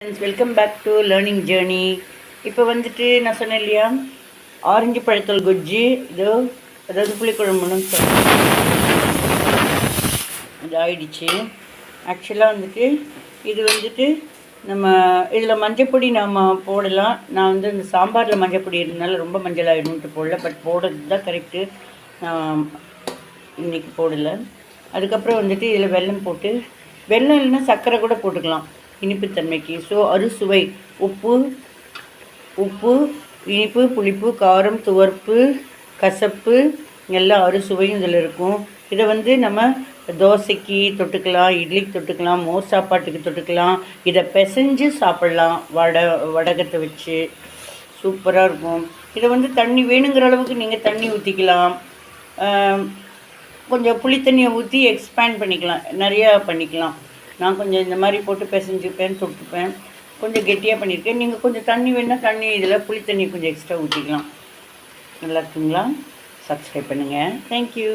Friends welcome back to learning journey இப்போ வந்துட்டு நான் சொன்னேன் இல்லையா? ஆரஞ்சு பழத்தல் கொஜ்ஜி இதோ அதாவது புளிக்குழம்புன்னு சொல்லுவேன் இது ஆயிடுச்சு. ஆக்சுவலாக வந்துட்டு இது வந்துட்டு நம்ம இதில் மஞ்சப்பொடி நாம் போடலாம். நான் வந்து இந்த சாம்பாரில் மஞ்சப்பொடி இருந்தனால ரொம்ப மஞ்சள் ஆகிடும்ட்டு போடல. பட் போடுறது தான் கரெக்டு நான் இன்றைக்கி போடலை. அதுக்கப்புறம் வந்துட்டு இதில் வெல்லம் போட்டு வெல்லம் இல்லைன்னா சர்க்கரை கூட போட்டுக்கலாம். இனிப்புத்தன்மைக்கு. ஸோ அறுசுவை. உப்பு உப்பு இனிப்பு புளிப்பு காரம் துவர்ப்பு கசப்பு எல்லா அறுசுவையும் இதில் இருக்கும். இதை வந்து நம்ம தோசைக்கு தொட்டுக்கலாம் இட்லிக்கு தொட்டுக்கலாம் மோர் சாப்பாட்டுக்கு தொட்டுக்கலாம். இதை பிசைஞ்சு சாப்பிட்லாம் வடை வடகத்தை வச்சு. சூப்பராக இருக்கும். இதை வந்து தண்ணி வேணுங்கிற அளவுக்கு நீங்கள் தண்ணி ஊற்றிக்கலாம் கொஞ்சம் புளித்தண்ணியை ஊற்றி எக்ஸ்பேண்ட் பண்ணிக்கலாம் நிறையா பண்ணிக்கலாம். நான் கொஞ்சம் இந்த மாதிரி போட்டு பிசைஞ்சுப்பேன் தொட்டுப்பேன். கொஞ்சம் கெட்டியாக பண்ணியிருக்கேன். நீங்கள் கொஞ்சம் தண்ணி வேணால் தண்ணி இதில் புளி தண்ணி கொஞ்சம் எக்ஸ்ட்ரா ஊற்றிக்கலாம் நல்லா இருக்குங்களா? சப்ஸ்கிரைப் பண்ணுங்கள் தேங்க்யூ